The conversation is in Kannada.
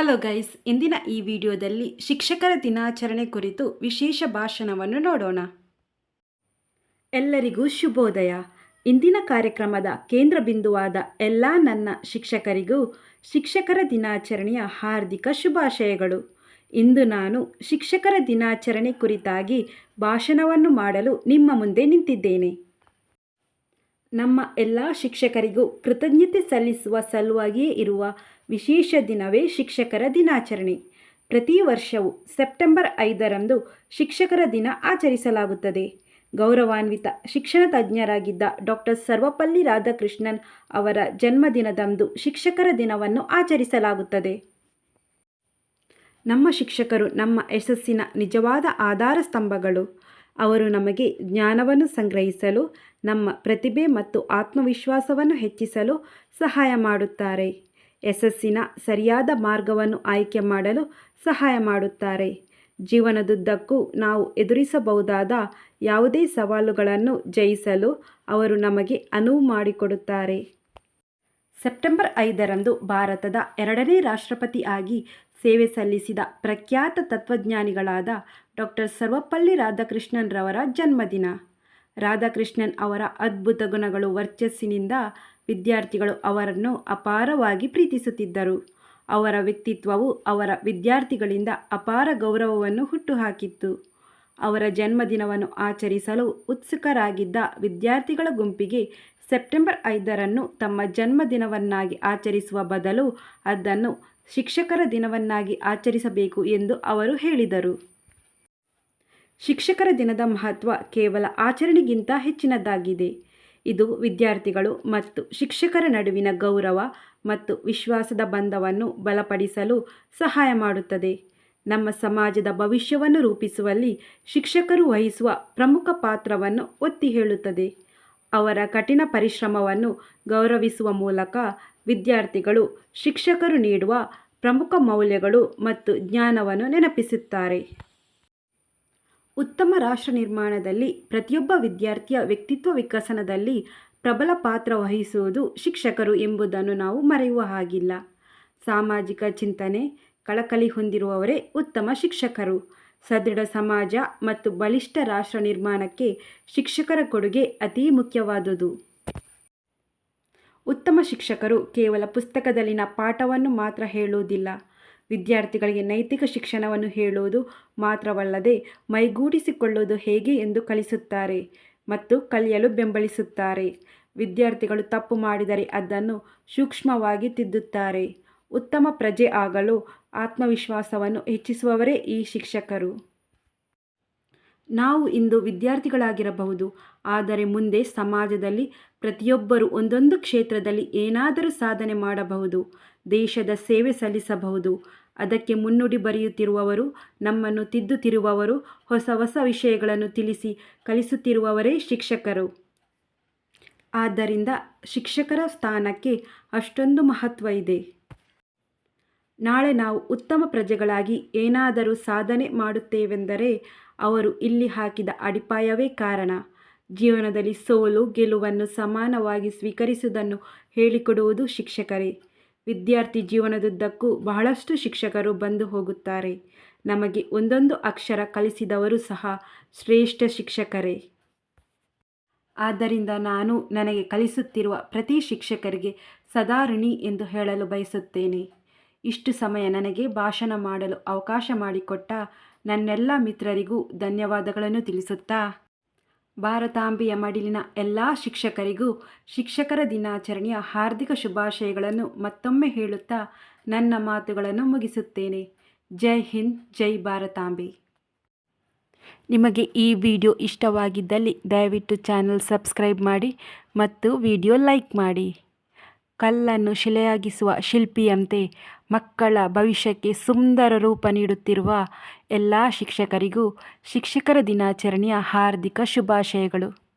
ಹಲೋ ಗೈಸ್ ಇಂದಿನ ಈ ವಿಡಿಯೋದಲ್ಲಿ ಶಿಕ್ಷಕರ ದಿನಾಚರಣೆ ಕುರಿತು ವಿಶೇಷ ಭಾಷಣವನ್ನು ನೋಡೋಣ. ಎಲ್ಲರಿಗೂ ಶುಭೋದಯ. ಇಂದಿನ ಕಾರ್ಯಕ್ರಮದ ಕೇಂದ್ರ ಬಿಂದುವಾದ ಎಲ್ಲ ನನ್ನ ಶಿಕ್ಷಕರಿಗೂ ಶಿಕ್ಷಕರ ದಿನಾಚರಣೆಯ ಹಾರ್ದಿಕ ಶುಭಾಶಯಗಳು. ಇಂದು ನಾನು ಶಿಕ್ಷಕರ ದಿನಾಚರಣೆ ಕುರಿತಾಗಿ ಭಾಷಣವನ್ನು ಮಾಡಲು ನಿಮ್ಮ ಮುಂದೆ ನಿಂತಿದ್ದೇನೆ. ನಮ್ಮ ಎಲ್ಲ ಶಿಕ್ಷಕರಿಗೂ ಕೃತಜ್ಞತೆ ಸಲ್ಲಿಸುವ ಸಲುವಾಗಿಯೇ ಇರುವ ವಿಶೇಷ ದಿನವೇ ಶಿಕ್ಷಕರ ದಿನಾಚರಣೆ. ಪ್ರತಿ ವರ್ಷವೂ ಸೆಪ್ಟೆಂಬರ್ ಐದರಂದು ಶಿಕ್ಷಕರ ದಿನ ಆಚರಿಸಲಾಗುತ್ತದೆ. ಗೌರವಾನ್ವಿತ ಶಿಕ್ಷಣ ತಜ್ಞರಾಗಿದ್ದ ಡಾಕ್ಟರ್ ಸರ್ವಪಲ್ಲಿ ರಾಧಾಕೃಷ್ಣನ್ ಅವರ ಜನ್ಮದಿನದಂದು ಶಿಕ್ಷಕರ ದಿನವನ್ನು ಆಚರಿಸಲಾಗುತ್ತದೆ. ನಮ್ಮ ಶಿಕ್ಷಕರು ನಮ್ಮ ಯಶಸ್ಸಿನ ನಿಜವಾದ ಆಧಾರ ಸ್ತಂಭಗಳು. ಅವರು ನಮಗೆ ಜ್ಞಾನವನ್ನು ಸಂಗ್ರಹಿಸಲು ನಮ್ಮ ಪ್ರತಿಭೆ ಮತ್ತು ಆತ್ಮವಿಶ್ವಾಸವನ್ನು ಹೆಚ್ಚಿಸಲು ಸಹಾಯ ಮಾಡುತ್ತಾರೆ. ಯಶಸ್ಸಿನ ಸರಿಯಾದ ಮಾರ್ಗವನ್ನು ಆಯ್ಕೆ ಮಾಡಲು ಸಹಾಯ ಮಾಡುತ್ತಾರೆ. ಜೀವನದುದ್ದಕ್ಕೂ ನಾವು ಎದುರಿಸಬಹುದಾದ ಯಾವುದೇ ಸವಾಲುಗಳನ್ನು ಜಯಿಸಲು ಅವರು ನಮಗೆ ಅನುವು ಮಾಡಿಕೊಡುತ್ತಾರೆ. ಸೆಪ್ಟೆಂಬರ್ ಐದರಂದು ಭಾರತದ ಎರಡನೇ ರಾಷ್ಟ್ರಪತಿ ಆಗಿ ಸೇವೆ ಸಲ್ಲಿಸಿದ ಪ್ರಖ್ಯಾತ ತತ್ವಜ್ಞಾನಿಗಳಾದ ಡಾಕ್ಟರ್ ಸರ್ವಪಲ್ಲಿ ರಾಧಾಕೃಷ್ಣನ್ ರವರ ಜನ್ಮದಿನ. ರಾಧಾಕೃಷ್ಣನ್ ಅವರ ಅದ್ಭುತ ಗುಣಗಳು ವರ್ಚಸ್ಸಿನಿಂದ ವಿದ್ಯಾರ್ಥಿಗಳು ಅವರನ್ನು ಅಪಾರವಾಗಿ ಪ್ರೀತಿಸುತ್ತಿದ್ದರು. ಅವರ ವ್ಯಕ್ತಿತ್ವವು ಅವರ ವಿದ್ಯಾರ್ಥಿಗಳಿಂದ ಅಪಾರ ಗೌರವವನ್ನು ಹುಟ್ಟುಹಾಕಿತ್ತು. ಅವರ ಜನ್ಮದಿನವನ್ನು ಆಚರಿಸಲು ಉತ್ಸುಕರಾಗಿದ್ದ ವಿದ್ಯಾರ್ಥಿಗಳ ಗುಂಪಿಗೆ ಸೆಪ್ಟೆಂಬರ್ ಐದರನ್ನು ತಮ್ಮ ಜನ್ಮದಿನವನ್ನಾಗಿ ಆಚರಿಸುವ ಬದಲು ಅದನ್ನು ಶಿಕ್ಷಕರ ದಿನವನ್ನಾಗಿ ಆಚರಿಸಬೇಕು ಎಂದು ಅವರು ಹೇಳಿದರು. ಶಿಕ್ಷಕರ ದಿನದ ಮಹತ್ವ ಕೇವಲ ಆಚರಣೆಗಿಂತ ಹೆಚ್ಚಿನದಾಗಿದೆ ಇದು ವಿದ್ಯಾರ್ಥಿಗಳು ಮತ್ತು ಶಿಕ್ಷಕರ ನಡುವಿನ ಗೌರವ ಮತ್ತು ವಿಶ್ವಾಸದ ಬಂಧವನ್ನು ಬಲಪಡಿಸಲು ಸಹಾಯ ಮಾಡುತ್ತದೆ. ನಮ್ಮ ಸಮಾಜದ ಭವಿಷ್ಯವನ್ನು ರೂಪಿಸುವಲ್ಲಿ ಶಿಕ್ಷಕರು ವಹಿಸುವ ಪ್ರಮುಖ ಪಾತ್ರವನ್ನು ಒತ್ತಿ ಹೇಳುತ್ತದೆ. ಅವರ ಕಠಿಣ ಪರಿಶ್ರಮವನ್ನು ಗೌರವಿಸುವ ಮೂಲಕ ವಿದ್ಯಾರ್ಥಿಗಳು ಶಿಕ್ಷಕರು ನೀಡುವ ಪ್ರಮುಖ ಮೌಲ್ಯಗಳು ಮತ್ತು ಜ್ಞಾನವನ್ನು ನೆನಪಿಸುತ್ತಾರೆ. ಉತ್ತಮ ರಾಷ್ಟ್ರ ನಿರ್ಮಾಣದಲ್ಲಿ ಪ್ರತಿಯೊಬ್ಬ ವಿದ್ಯಾರ್ಥಿಯ ವ್ಯಕ್ತಿತ್ವ ವಿಕಸನದಲ್ಲಿ ಪ್ರಬಲ ಪಾತ್ರ ವಹಿಸುವುದು ಶಿಕ್ಷಕರು ಎಂಬುದನ್ನು ನಾವು ಮರೆಯುವ ಹಾಗಿಲ್ಲ. ಸಾಮಾಜಿಕ ಚಿಂತನೆ, ಕಳಕಳಿ ಹೊಂದಿರುವವರೇ ಉತ್ತಮ ಶಿಕ್ಷಕರು. ಸದೃಢ ಸಮಾಜ ಮತ್ತು ಬಲಿಷ್ಠ ರಾಷ್ಟ್ರ ನಿರ್ಮಾಣಕ್ಕೆ ಶಿಕ್ಷಕರ ಕೊಡುಗೆ ಅತೀ ಮುಖ್ಯವಾದುದು. ಉತ್ತಮ ಶಿಕ್ಷಕರು ಕೇವಲ ಪುಸ್ತಕದಲ್ಲಿನ ಪಾಠವನ್ನು ಮಾತ್ರ ಹೇಳುವುದಿಲ್ಲ. ವಿದ್ಯಾರ್ಥಿಗಳಿಗೆ ನೈತಿಕ ಶಿಕ್ಷಣವನ್ನು ಹೇಳುವುದು ಮಾತ್ರವಲ್ಲದೆ ಮೈಗೂಡಿಸಿಕೊಳ್ಳುವುದು ಹೇಗೆ ಎಂದು ಕಲಿಸುತ್ತಾರೆ ಮತ್ತು ಕಲಿಯಲು ಬೆಂಬಲಿಸುತ್ತಾರೆ. ವಿದ್ಯಾರ್ಥಿಗಳು ತಪ್ಪು ಮಾಡಿದರೆ ಅದನ್ನು ಸೂಕ್ಷ್ಮವಾಗಿ ತಿದ್ದುತ್ತಾರೆ. ಉತ್ತಮ ಪ್ರಜೆ ಆಗಲು ಆತ್ಮವಿಶ್ವಾಸವನ್ನು ಹೆಚ್ಚಿಸುವವರೇ ಈ ಶಿಕ್ಷಕರು. ನಾವು ಇಂದು ವಿದ್ಯಾರ್ಥಿಗಳಾಗಿರಬಹುದು. ಆದರೆ ಮುಂದೆ ಸಮಾಜದಲ್ಲಿ ಪ್ರತಿಯೊಬ್ಬರು ಒಂದೊಂದು ಕ್ಷೇತ್ರದಲ್ಲಿ ಏನಾದರೂ ಸಾಧನೆ ಮಾಡಬಹುದು, ದೇಶದ ಸೇವೆ ಸಲ್ಲಿಸಬಹುದು. ಅದಕ್ಕೆ ಮುನ್ನುಡಿ ಬರೆಯುತ್ತಿರುವವರು, ನಮ್ಮನ್ನು ತಿದ್ದುತ್ತಿರುವವರು, ಹೊಸ ಹೊಸ ವಿಷಯಗಳನ್ನು ತಿಳಿಸಿ ಕಲಿಸುತ್ತಿರುವವರೇ ಶಿಕ್ಷಕರು. ಆದ್ದರಿಂದ ಶಿಕ್ಷಕರ ಸ್ಥಾನಕ್ಕೆ ಅಷ್ಟೊಂದು ಮಹತ್ವ ಇದೆ. ನಾಳೆ ನಾವು ಉತ್ತಮ ಪ್ರಜೆಗಳಾಗಿ ಏನಾದರೂ ಸಾಧನೆ ಮಾಡುತ್ತೇವೆಂದರೆ ಅವರು ಇಲ್ಲಿ ಹಾಕಿದ ಅಡಿಪಾಯವೇ ಕಾರಣ. ಜೀವನದಲ್ಲಿ ಸೋಲು, ಗೆಲುವನ್ನು ಸಮಾನವಾಗಿ ಸ್ವೀಕರಿಸುವುದನ್ನು ಹೇಳಿಕೊಡುವುದು ಶಿಕ್ಷಕರೇ. ವಿದ್ಯಾರ್ಥಿ ಜೀವನದುದ್ದಕ್ಕೂ ಬಹಳಷ್ಟು ಶಿಕ್ಷಕರು ಬಂದು ಹೋಗುತ್ತಾರೆ. ನಮಗೆ ಒಂದೊಂದು ಅಕ್ಷರ ಕಲಿಸಿದವರು ಸಹ ಶ್ರೇಷ್ಠ ಶಿಕ್ಷಕರೇ. ಆದ್ದರಿಂದ ನಾನು ನನಗೆ ಕಲಿಸುತ್ತಿರುವ ಪ್ರತಿ ಶಿಕ್ಷಕರಿಗೆ ಸದಾ ಋಣಿ ಎಂದು ಹೇಳಲು ಬಯಸುತ್ತೇನೆ. ಇಷ್ಟು ಸಮಯ ನನಗೆ ಭಾಷಣ ಮಾಡಲು ಅವಕಾಶ ಮಾಡಿಕೊಟ್ಟ ನನ್ನೆಲ್ಲ ಮಿತ್ರರಿಗೂ ಧನ್ಯವಾದಗಳನ್ನು ತಿಳಿಸುತ್ತಾ, ಭಾರತಾಂಬೆಯ ಮಡಿಲಿನ ಎಲ್ಲ ಶಿಕ್ಷಕರಿಗೂ ಶಿಕ್ಷಕರ ದಿನಾಚರಣೆಯ ಹಾರ್ದಿಕ ಶುಭಾಶಯಗಳನ್ನು ಮತ್ತೊಮ್ಮೆ ಹೇಳುತ್ತಾ ನನ್ನ ಮಾತುಗಳನ್ನು ಮುಗಿಸುತ್ತೇನೆ. ಜೈ ಹಿಂದ್, ಜೈ ಭಾರತಾಂಬೆ. ನಿಮಗೆ ಈ ವಿಡಿಯೋ ಇಷ್ಟವಾಗಿದ್ದಲ್ಲಿ ದಯವಿಟ್ಟು ಚಾನಲ್ ಸಬ್ಸ್ಕ್ರೈಬ್ ಮಾಡಿ ಮತ್ತು ವಿಡಿಯೋ ಲೈಕ್ ಮಾಡಿ. ಕಲ್ಲನ್ನು ಶಿಲೆಯಾಗಿಸುವ ಶಿಲ್ಪಿಯಂತೆ ಮಕ್ಕಳ ಭವಿಷ್ಯಕ್ಕೆ ಸುಂದರ ರೂಪ ನೀಡುತ್ತಿರುವ ಎಲ್ಲ ಶಿಕ್ಷಕರಿಗೂ ಶಿಕ್ಷಕರ ದಿನಾಚರಣೆಯ ಹಾರ್ದಿಕ ಶುಭಾಶಯಗಳು.